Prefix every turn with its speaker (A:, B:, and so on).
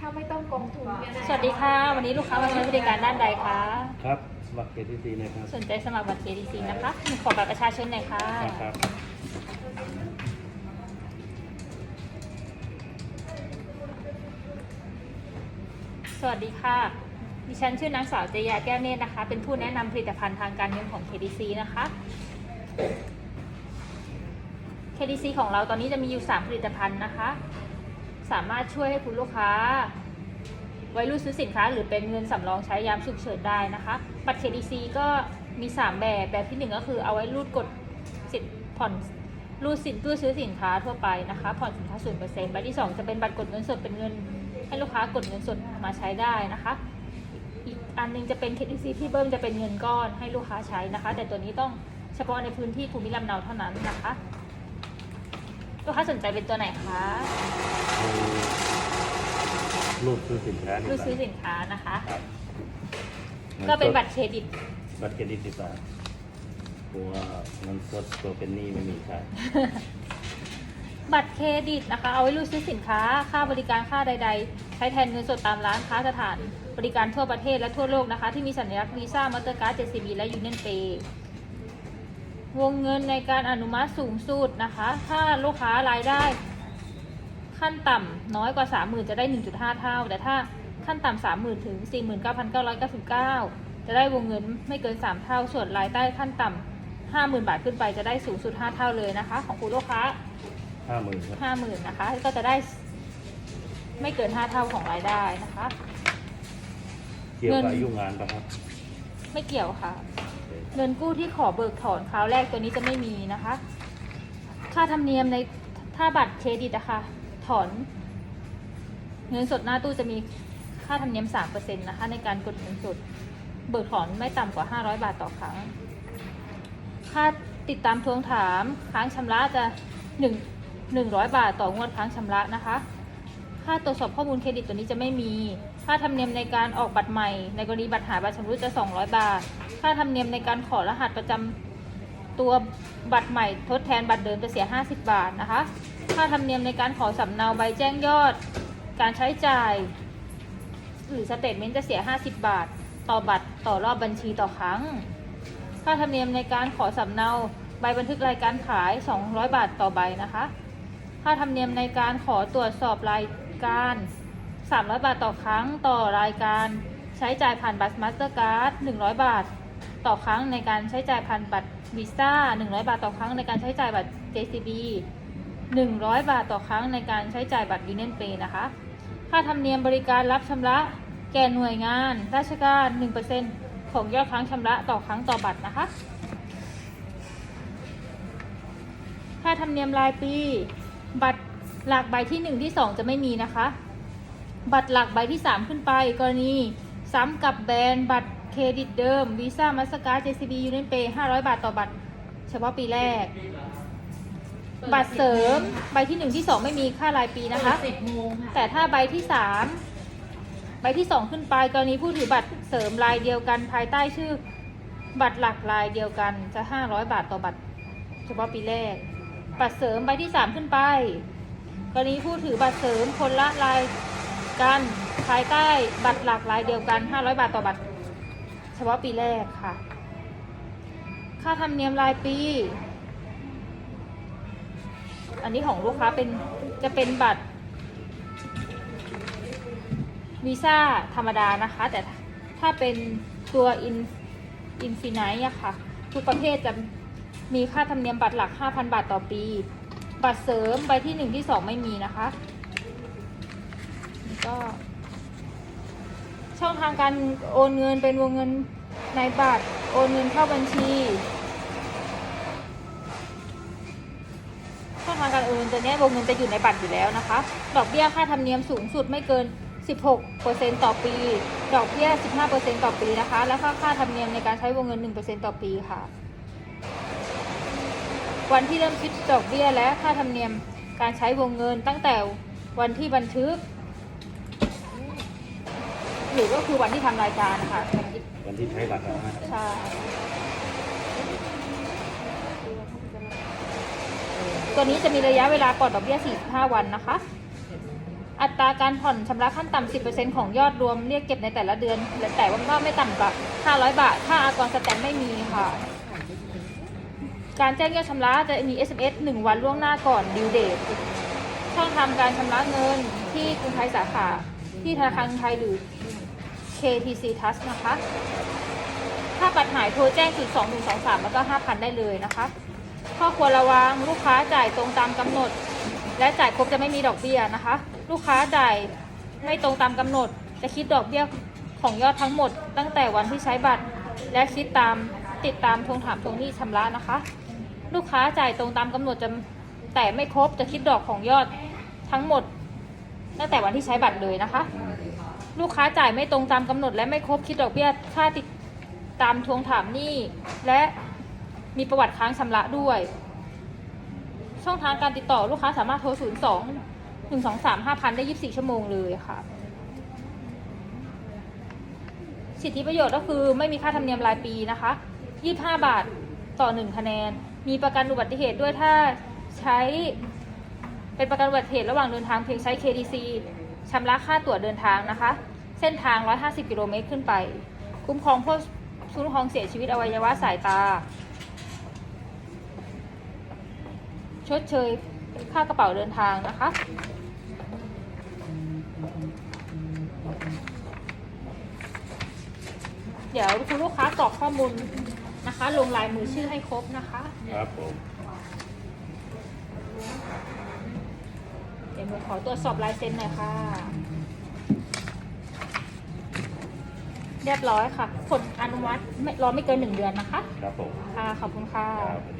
A: ถ้าไม่ต้องกองทุนเนี่ยนะ
B: สวัสดีค่ะ วันนี้ลูกค้ามาใช้บริการด้านใดคะ
C: ครับสมัคร KTC นะครับ
B: สนใจสมัครบัตร KTC นะคะมีขอบัตรประชาชนหน่อยค่ะ
C: นะครับ
B: สวัสดีค่ะ ดิฉันชื่อนางสาวเจยาแก้วเนตรนะคะ เป็นผู้แนะนำผลิตภัณฑ์ทางการเงินของ KTC นะคะ KTC ของเราตอนนี้จะมีอยู่ 3 ผลิตภัณฑ์นะคะ สามารถช่วยให้คุณลูกค้า ไว้รูดซื้อสินค้า หรือเป็นเงินสำรองใช้ยามฉุกเฉินได้นะคะ บัตร KTC ก็มี 3 แบบแบบที่ 1 ก็คือเอาไว้รูดกดสิทธิ์ผ่อนรูดสินตู้ซื้อสินค้าทั่วไปนะคะ ผ่อนสินค้าศูนย์เปอร์เซ็นต์ใบที่ 2 จะเป็นบัตรกดเงินสดเป็นเงิน ให้ลูกค้ากดเงินสดมาใช้ได้นะคะ อีกอันหนึงจะเป็น KTC ที่เบิ้มจะเป็นเงินก้อนให้ลูกค้าใช้นะคะ แต่ตัวนี้ต้องเฉพาะในพื้นที่ภูมิลำเนาเท่านั้นนะคะ ลูกค้าสนใจเป็นตัวไหนคะ
C: รูดซื้อสินค้าดีก
B: รูด
C: ว่า
B: ซื้อสินค้านะคะ
C: ครับ
B: ก็เป็นบัตรเครดิต
C: บัตรเครดิตดีกว่าตัวเงินสดตัวเป็นหนี้ไม่มีใช้
B: บัตรเครดิตนะคะ เอาไว้รูดซื้อสินค้า ค่าบริการค่าใด ๆ ใช้แทนเงินสดตามร้านค้าสถาน บริการทั่วประเทศและทั่วโลกนะคะ ที่มีสัญลักษณ์วีซ่ามาสเตอร์การ์ด JCB และ Union Pay วงเงินในการอนุมัติสูงสุดนะคะ ถ้าลูกค้ารายได้ขั้นต่ำน้อยกว่า 30,000 จะได้ 1.5 เท่า แต่ถ้าขั้นต่ำ30,000 ถึง 49,999 จะได้วงเงินไม่เกิน 3 เท่า ส่วนรายได้ขั้นต่ำ50,000 บาทขึ้นไปจะได้สูงสุด 5 เท่าเลยนะคะ ของคุณลูกค้า
C: ห้าหมื่นครับ
B: ห้าหมื่นนะคะ ก็จะได้ไม่เกินห้าเท่าของรายได้นะคะ
C: เกี่ยว
B: เงิ
C: กับ
B: น
C: อายุงานปะครับ
B: ไม่เกี่ยวค่ะ เงินกู้ที่ขอเบิกถอนคราวแรกตัวนี้จะไม่มีนะคะ ค่าธรรมเนียมในถ้าบัตรเครดิตอะคะถอน เงินสดหน้าตู้จะมีค่าธรรมเนียมสามเปอร์เซ็นต์นะคะ ในการกดเงินสด เบิกถอนไม่ต่ำกว่าห้าร้อยบาทต่อครั้ง ค่าติดตามทวงถามค้างชำระจะหนึ่งหนึ่งร้อยบาทต่องวดค้างชำระนะคะ ค่าตรวจสอบข้อมูลเครดิตตัวนี้จะไม่มีค่าธรรมเนียมในการออกบัตรใหม่ ในกรณีบัตรหายบัตรชำรุดจะ 200 บาท ค่าธรรมเนียมในการขอรหัสประจำตัวบัตรใหม่ทดแทนบัตรเดิมจะเสีย 50 บาทนะคะ ค่าธรรมเนียมในการขอสำเนาใบแจ้งยอด การใช้จ่าย หรือสเตทเมนต์จะเสีย 50 บาท ต่อบัตรต่อรอบบัญชีต่อครั้ง ค่าธรรมเนียมในการขอสำเนาใบบันทึกรายการขาย 200 บาทต่อใบนะคะ ค่าธรรมเนียมในการขอตรวจสอบรายการ 300 บาทต่อครั้งต่อรายการใช้จ่ายผ่านบัตรมาสเตอร์การ์ด100 บาท ต่อครั้งในการใช้จ่ายผ่านบัตรวีซ่า100 บาทต่อครั้งในการใช้จ่ายบัตร JCB 100 บาทต่อครั้งในการใช้จ่ายบัตร Union Pay นะคะ ค่าธรรมเนียมบริการรับชำระแก่หน่วยงาน ราชการ 1%ของยอดครั้งชำระต่อครั้งต่อบัตรนะคะ ค่าธรรมเนียมรายปี บัตรหลักใบที่ 1 ที่ 2 จะไม่มีนะคะ บัตรหลักใบที่ 3 ขึ้นไป กรณีซ้ำกับแบรนด์บัตรเครดิตเดิมวีซ่ามาสการ์ด JCB Union Pay 500 บาทต่อบัตร เฉพาะปีแรก บัตรเสริมใบที่ 1 ที่ 2 ไม่มีค่ารายปีนะคะ
A: สิบโมงค่ะ
B: แต่ถ้าใบที่ 3 ใบที่ 2 ขึ้นไป กรณีผู้ถือบัตรเสริมรายเดียวกันภายใต้ชื่อ บัตรหลักรายเดียวกันจะ 500 บาทต่อบัตร เฉพาะปีแรก บัตรเสริมใบที่ 3 ขึ้นไป กรณีผู้ถือบัตรเสริมคนละราย กัน ภายใต้บัตรหลักรายเดียวกัน 500 บาทต่อบัตร เฉพาะปีแรกค่ะ ค่าธรรมเนียมรายปี อันนี้ของลูกค้าเป็นจะเป็นบัตรวีซ่าธรรมดานะคะ แต่ถ้าเป็นตัวอินอินฟินิอะค่ะ ทุกประเภทจะมีค่าธรรมเนียมบัตรหลัก 5,000 บาทต่อปี บัตรเสริมใบที่ 1 ที่ 2 ไม่มีนะคะ ก็ช่องทางการโอนเงินเป็นวงเงินในบัตรโอนเงินเข้าบัญชี ช่องทางการโอนเงินตัวเนี้ยวงเงินจะอยู่ในบัตรอยู่แล้วนะคะ ดอกเบี้ยค่าธรรมเนียมสูงสุดไม่เกิน 16%ต่อปี ดอกเบี้ย 15%ต่อปีนะคะ แล้วก็ค่าธรรมเนียมในการใช้วงเงิน 1%ต่อปีค่ะ วันที่เริ่มคิดดอกเบี้ยและค่าธรรมเนียมการใช้วงเงินตั้งแต่วันที่บันทึก หรือก็คือวันที่ทำรายการนะคะ
C: วันที่ใช้บัตรนะครับ
B: ใช่ตัวนี้จะมีระยะเวลาปลอดดอกเบี้ย 45 วันนะคะ อัตราการผ่อนชำระขั้นต่ำ 10%ของยอดรวมเรียกเก็บในแต่ละเดือน แต่ว่าไม่ต่ำกว่า 500 บาท ถ้าอากรสแตมป์ไม่มีค่ะ การแจ้งยอดชำระจะมี SMS 1 วันล่วงหน้าก่อนดิวเดทช่องทำการชำระเงินที่กรุงไทยสาขา ที่ธนาคารกรุงไทยหรือ KTC Trust นะคะ ถ้าบัตรหายโทรแจ้ง 02 123 แล้วก็ 5,000 ได้เลยนะคะ ข้อควรระวังลูกค้าจ่ายตรงตามกำหนด และจ่ายครบจะไม่มีดอกเบี้ยนะคะ ลูกค้าจ่ายไม่ตรงตามกำหนด จะคิดดอกเบี้ยของยอดทั้งหมด ตั้งแต่วันที่ใช้บัตร และคิดตามติดตามทวงถามทวงหนี้ชำระนะคะ ลูกค้าจ่ายตรงตามกำหนดจะแต่ไม่ครบจะคิดดอกของยอดทั้งหมด ตั้งแต่วันที่ใช้บัตรเลยนะคะ ลูกค้าจ่ายไม่ตรงตามกำหนด และไม่ครบคิดดอกเบี้ยค่าติดตามทวงถามหนี้ และมีประวัติค้างชำระด้วย ช่องทางการติดต่อลูกค้าสามารถโทร 0 2 1 2 3 5 0 0 ได้ 24 ชั่วโมงเลยค่ะ สิทธิประโยชน์ก็คือไม่มีค่าธรรมเนียมรายปีนะคะ 25 บาทต่อ 1 คะแนน มีประกันอุบัติเหตุด้วยถ้าใช้เป็นประกันอุบัติเหตุระหว่างเดินทางเพียงใช้ KDC ชำระค่าตั๋วเดินทางนะคะ เส้นทาง 150 กิโลเมตรขึ้นไป คุ้มครองผู้คุ้มครองเสียชีวิตอวัยวะสายตา ชดเชยค่ากระเป๋าเดินทางนะคะ เดี๋ยวคุณลูกค้ากรอกข้อมูลนะคะ ลงลายมือชื่อให้ครบนะคะ
C: ครับผม
B: หนูขอตรวจสอบลายเซ็นหน่อยค่ะ เรียบร้อยค่ะผลอนุมัติไม่รอไม่เกินหนึ่งเดือนนะคะ
C: ครับผม
B: ค่ะ ขอบคุณค่ะ
C: ครับ